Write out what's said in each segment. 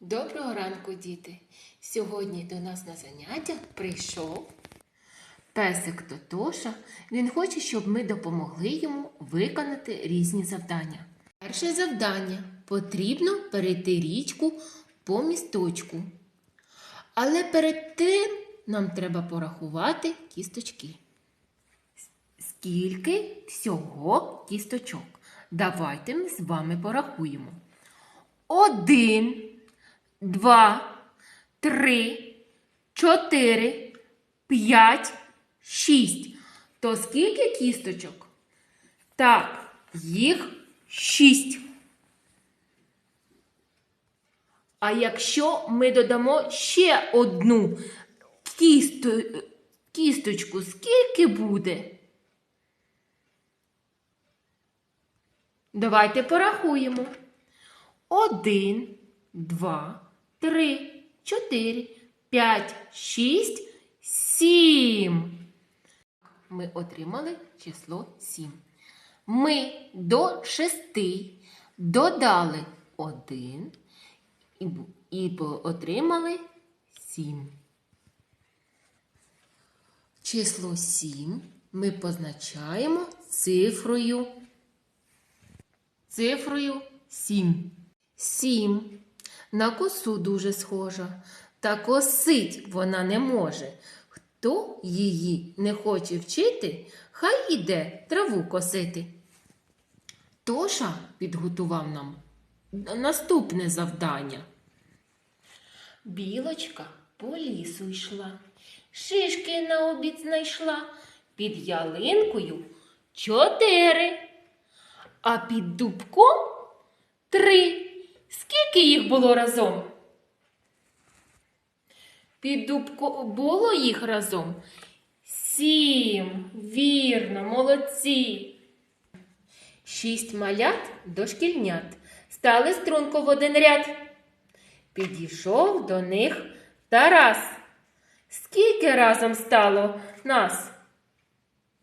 Доброго ранку, діти! Сьогодні до нас на заняття прийшов песик Тотоша. Він хоче, щоб ми допомогли йому виконати різні завдання. Перше завдання потрібно перейти річку по місточку. Але перед тим нам треба порахувати кісточки. Скільки всього кісточок? Давайте ми з вами порахуємо. Один, два, три, чотири, п'ять, шість. То скільки кісточок? Так, їх шість. А якщо ми додамо ще одну кісто, кісточку, скільки буде? Давайте порахуємо. Один, два, три, чотири, п'ять, шість, сім. Ми отримали число сім. Ми до шести додали один і, отримали сім. Число сім ми позначаємо цифрою цифрою 7. 7. На косу дуже схожа, та косить вона не може. Хто її не хоче вчити, хай іде траву косити. Тоша підготував нам наступне завдання. Білочка по лісу йшла, шишки на обід знайшла, під ялинкою чотири. А під дубком три. Скільки їх було разом? Під дубком було їх разом? Сім. Вірно, молодці. Шість малят дошкільнят стали струнко в один ряд. Підійшов до них Тарас. Скільки разом стало нас?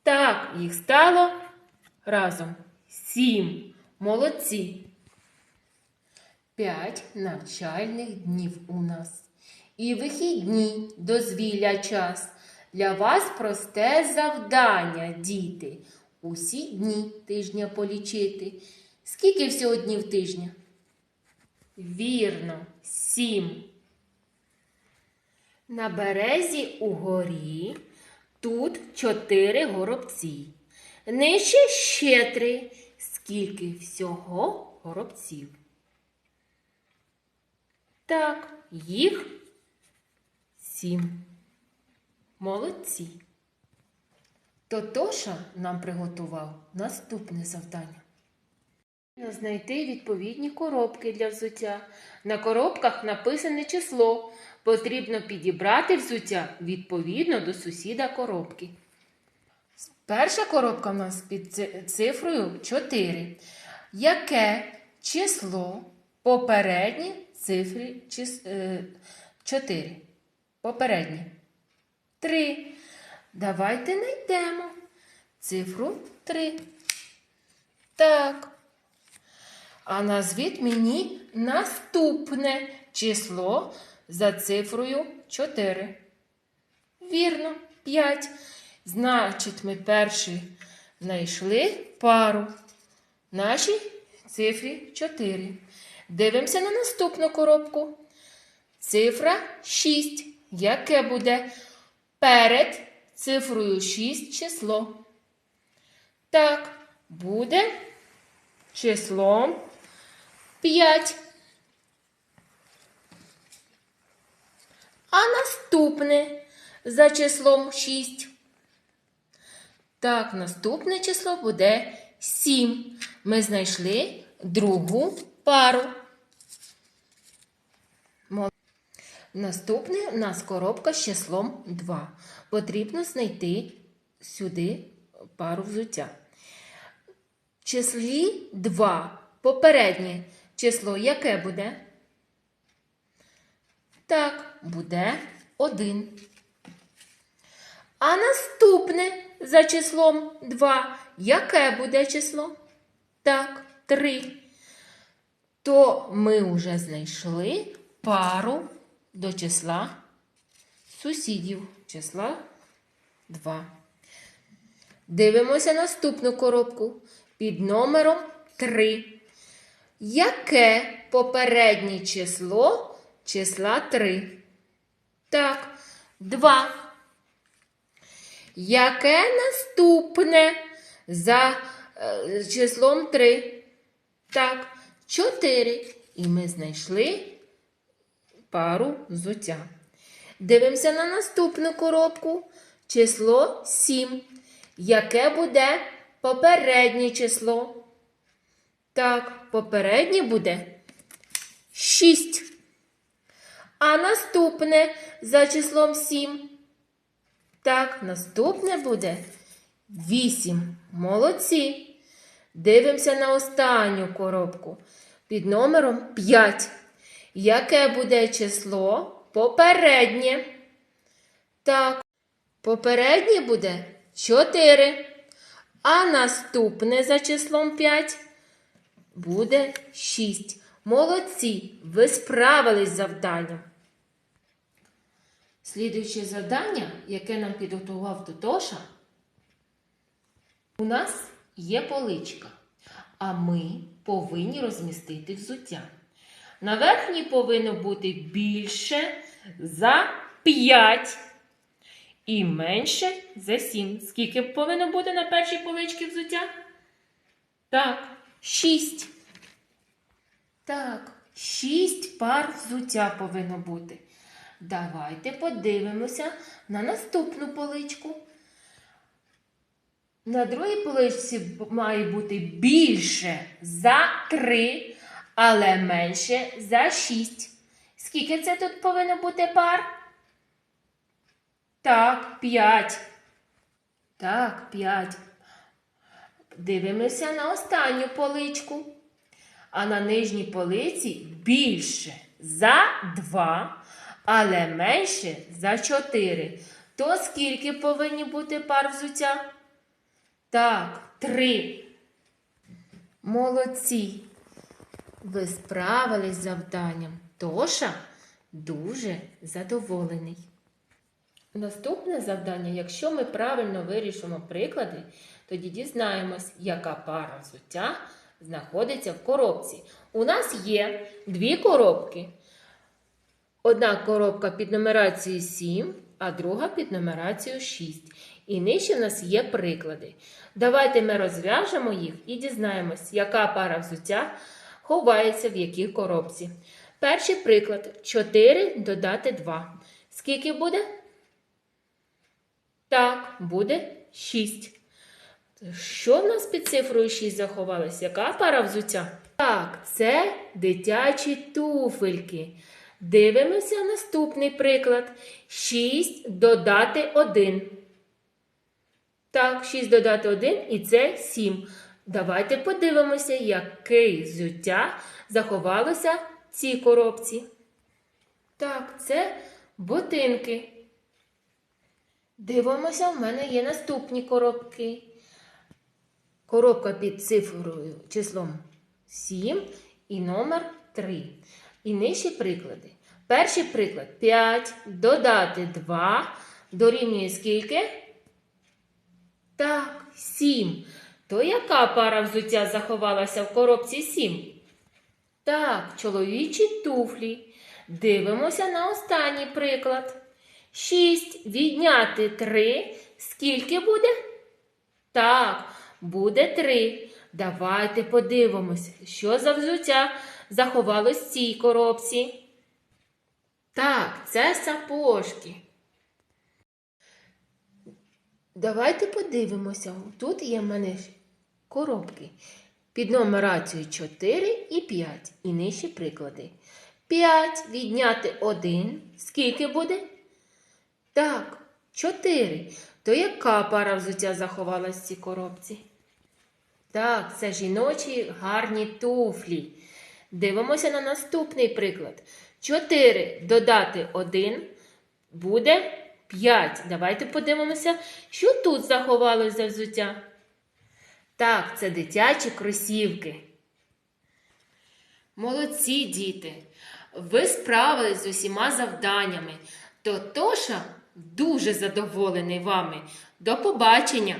Так, їх стало разом. Сім. Молодці. П'ять навчальних днів у нас. І вихідні дозвілля час. Для вас просте завдання, діти. Усі дні тижня полічити. Скільки всього днів тижня? Вірно, сім. На березі угорі тут чотири горобці. Нижче ще три. Скільки всього горобців? Так, їх сім. Молодці. Тотоша нам приготував наступне завдання. Знайти відповідні коробки для взуття. На коробках написане число. Потрібно підібрати взуття відповідно до сусіда коробки. Перша коробка у нас під цифрою 4. Яке число попереднє цифрі е, 4? Попереднє. 3. Давайте знайдемо цифру 3. Так. А назвіть мені наступне число за цифрою 4. Вірно, 5. Значить, ми перші знайшли пару. Нашій цифрі 4. Дивимося на наступну коробку. Цифра 6. Яке буде перед цифрою 6 число? Так, буде числом 5. А наступне за числом 6. Так, наступне число буде 7. Ми знайшли другу пару. Наступне у нас коробка з числом 2. Потрібно знайти сюди пару взуття. В числі 2. Попереднє число яке буде? Так, буде 1. А наступне за числом 2. Яке буде число? Так, 3. То ми вже знайшли пару до числа сусідів. Числа 2. Дивимося наступну коробку під номером 3. Яке попереднє число числа 3? Так, 2. Яке наступне за е, числом 3? Так, 4. І ми знайшли пару взуття. Дивимося на наступну коробку. Число 7. Яке буде попереднє число? Так, попереднє буде 6. А наступне за числом 7. Так, наступне буде 8. Молодці. Дивимося на останню коробку під номером 5. Яке буде число попереднє? Так, попереднє буде 4. А наступне за числом 5 буде 6. Молодці, ви справились з завданням. Слідуюче завдання, яке нам підготував Тотоша, у нас є поличка, а ми повинні розмістити взуття. На верхній повинно бути більше за 5 і менше за 7. Скільки повинно бути на першій поличці взуття? Так, 6. Так, 6 пар взуття повинно бути. Давайте подивимося на наступну поличку. На другій поличці має бути більше за 3, але менше за 6. Скільки це тут повинно бути пар? Так, 5. Так, 5. Дивимося на останню поличку. А на нижній полиці більше за 2, але менше за 4. То скільки повинні бути пар взуття? Так, 3. Молодці. Ви справились з завданням. Тоша дуже задоволений. Наступне завдання, якщо ми правильно вирішимо приклади, тоді дізнаємось, яка пара взуття знаходиться в коробці. У нас є дві коробки. Одна коробка під нумерацією 7, а друга під нумерацією 6. І нижче в нас є приклади. Давайте ми розв'яжемо їх і дізнаємось, яка пара взуття ховається в якій коробці. Перший приклад 4 додати 2. Скільки буде? Так, буде 6. Що в нас під цифрою 6 заховалось? Яка пара взуття? Так, це дитячі туфельки. Дивимося наступний приклад. 6 додати 1. Так, 6 додати 1 і це 7. Давайте подивимося, яке взуття заховалося в цій коробці. Так, це ботинки. Дивимося, в мене є наступні коробки. Коробка під цифрою числом 7 і номер 3. І нижчі приклади. Перший приклад 5 додати 2 дорівнює скільки? Так, 7. То яка пара взуття заховалася в коробці 7? Так, чоловічі туфлі. Дивимося на останній приклад. 6 відняти 3. Скільки буде? Так, буде 3. Давайте подивимося, що за взуття заховалось в цій коробці. Так, це сапожки. Давайте подивимося. Тут є в мене коробки під нумерацією 4 і 5. І нижчі приклади. 5 відняти 1. Скільки буде? Так, 4. То яка пара взуття заховалась в цій коробці? Так, це жіночі гарні туфлі. Дивимося на наступний приклад. 4 додати 1 буде 5. Давайте подивимося, що тут заховалось за взуття. Так, це дитячі кросівки. Молодці, діти! Ви справились з усіма завданнями. Тотоша дуже задоволений вами. До побачення!